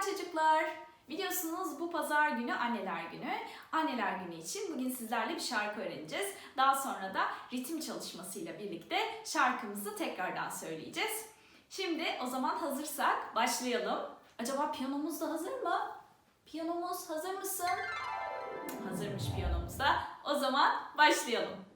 çocuklar. Biliyorsunuz bu pazar günü anneler günü. Anneler günü için bugün sizlerle bir şarkı öğreneceğiz. Daha sonra da ritim çalışmasıyla birlikte şarkımızı tekrardan söyleyeceğiz. Şimdi o zaman hazırsak başlayalım. Acaba piyanomuz da hazır mı? Piyanomuz hazır mısın? Hazırmış piyanomuz da. O zaman başlayalım.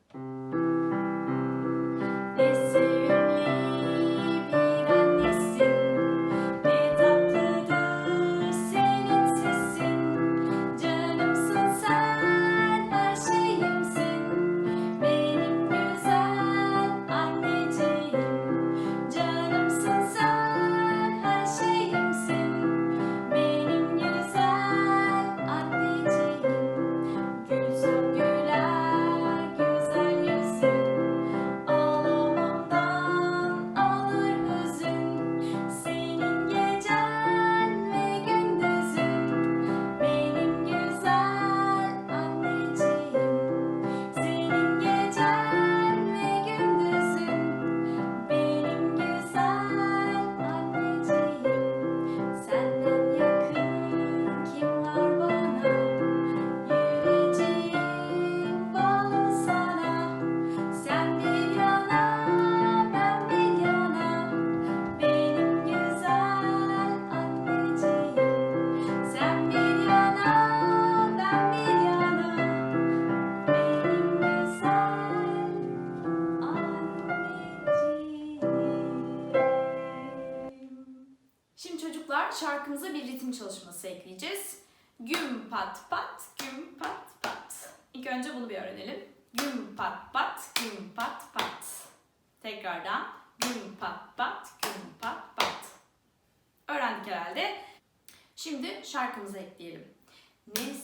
Şarkımıza bir ritim çalışması ekleyeceğiz. Güm pat pat, güm pat pat. İlk önce bunu bir öğrenelim. Güm pat pat, güm pat pat. Tekrardan güm pat pat, güm pat pat. Öğrendik herhalde. Şimdi şarkımıza ekleyelim. Ne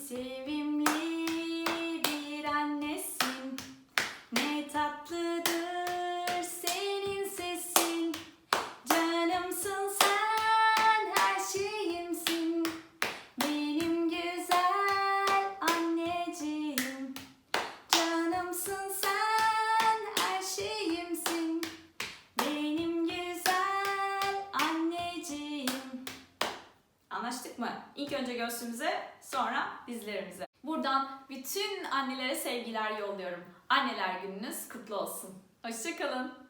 mı? İlk önce göğsümüze, sonra dizlerimize. Buradan bütün annelere sevgiler yolluyorum. Anneler gününüz kutlu olsun. Hoşçakalın.